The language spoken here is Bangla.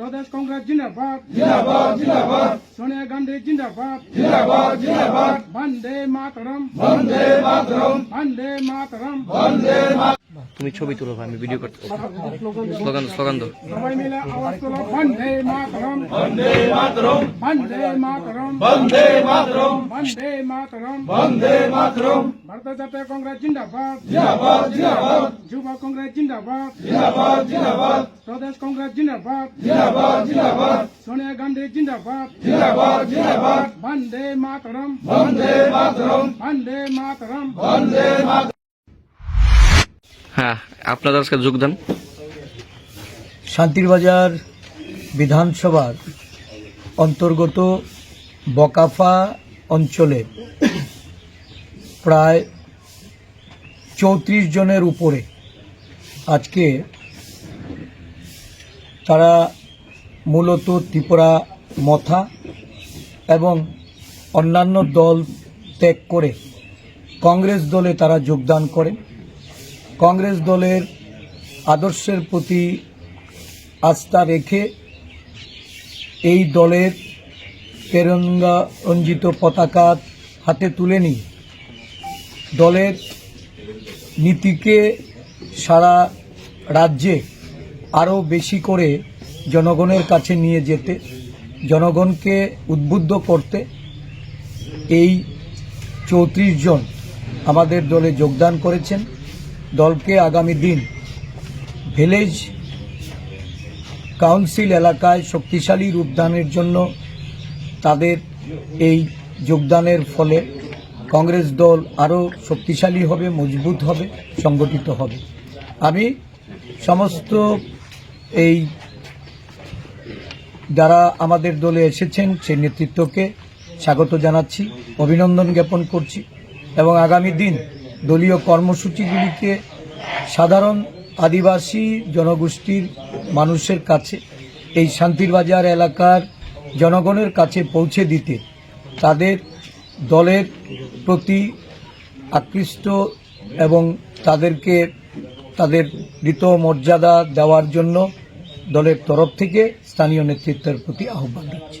প্রদেশ কংগ্রেস জিন্দাবাদ। জিন্দাবাদ জিন্দাবাদ। সোনিয়া গান্ধী জিন্দাবাদ। জিন্দাবাদ জিন্দাবাদ। বন্দে মাতরম। বন্দে মাতরম। বন্দে মাতরম। বন্দে মাতরম তুমি ছবি তুলো আমি ভিডিও করতে স্লোগান স্লোগান মাতরম ভারতীয় কংগ্রেস জিন্দাবাদ যুব কংগ্রেস জিন্দাবাদ প্রদেশ কংগ্রেস জিন্দাবাদ সোনিয়া গান্ধী জিন্দাবাদ মাতরম বন্দে মাতরম বন্দে মাতরম বন্দে মাতরম। হ্যাঁ আপনাদের আজকে যোগদান শান্তিরবাজার বিধানসভার অন্তর্গত বকাফা অঞ্চলে প্রায় চৌত্রিশ জনের উপরে আজকে তারা মূলত ত্রিপুরা মথা এবং অন্যান্য দল ত্যাগ করে কংগ্রেস দলে তারা যোগদান করেন। কংগ্রেস দলের আদর্শের প্রতি আস্থা রেখে এই দলের তেরঙ্গা রঞ্জিত পতাকা হাতে তুলে নিয়ে দলের নীতিকে সারা রাজ্যে আরও বেশি করে জনগণের কাছে নিয়ে যেতে, জনগণকে উদ্বুদ্ধ করতে এই চৌত্রিশ জন আমাদের দলে যোগদান করেছেন। দলকে আগামী দিন ভিলেজ কাউন্সিল এলাকায় শক্তিশালী রূপদানের জন্য তাদের এই যোগদানের ফলে কংগ্রেস দল আরও শক্তিশালী হবে, মজবুত হবে, সংগঠিত হবে। আমি সমস্ত এই যারা আমাদের দলে এসেছেন, সেই নেতৃত্বকে স্বাগত জানাচ্ছি, অভিনন্দন জ্ঞাপন করছি এবং আগামী দিন দলীয় কর্মসূচিগুলিকে সাধারণ আদিবাসী জনগোষ্ঠীর মানুষের কাছে, এই শান্তির বাজার এলাকার জনগণের কাছে পৌঁছে দিতে, তাদের দলের প্রতি আকৃষ্ট এবং তাদেরকে, তাদের ঋত মর্যাদা দেওয়ার জন্য দলের তরফ থেকে স্থানীয় নেতৃত্বের প্রতি আহ্বান রাখছি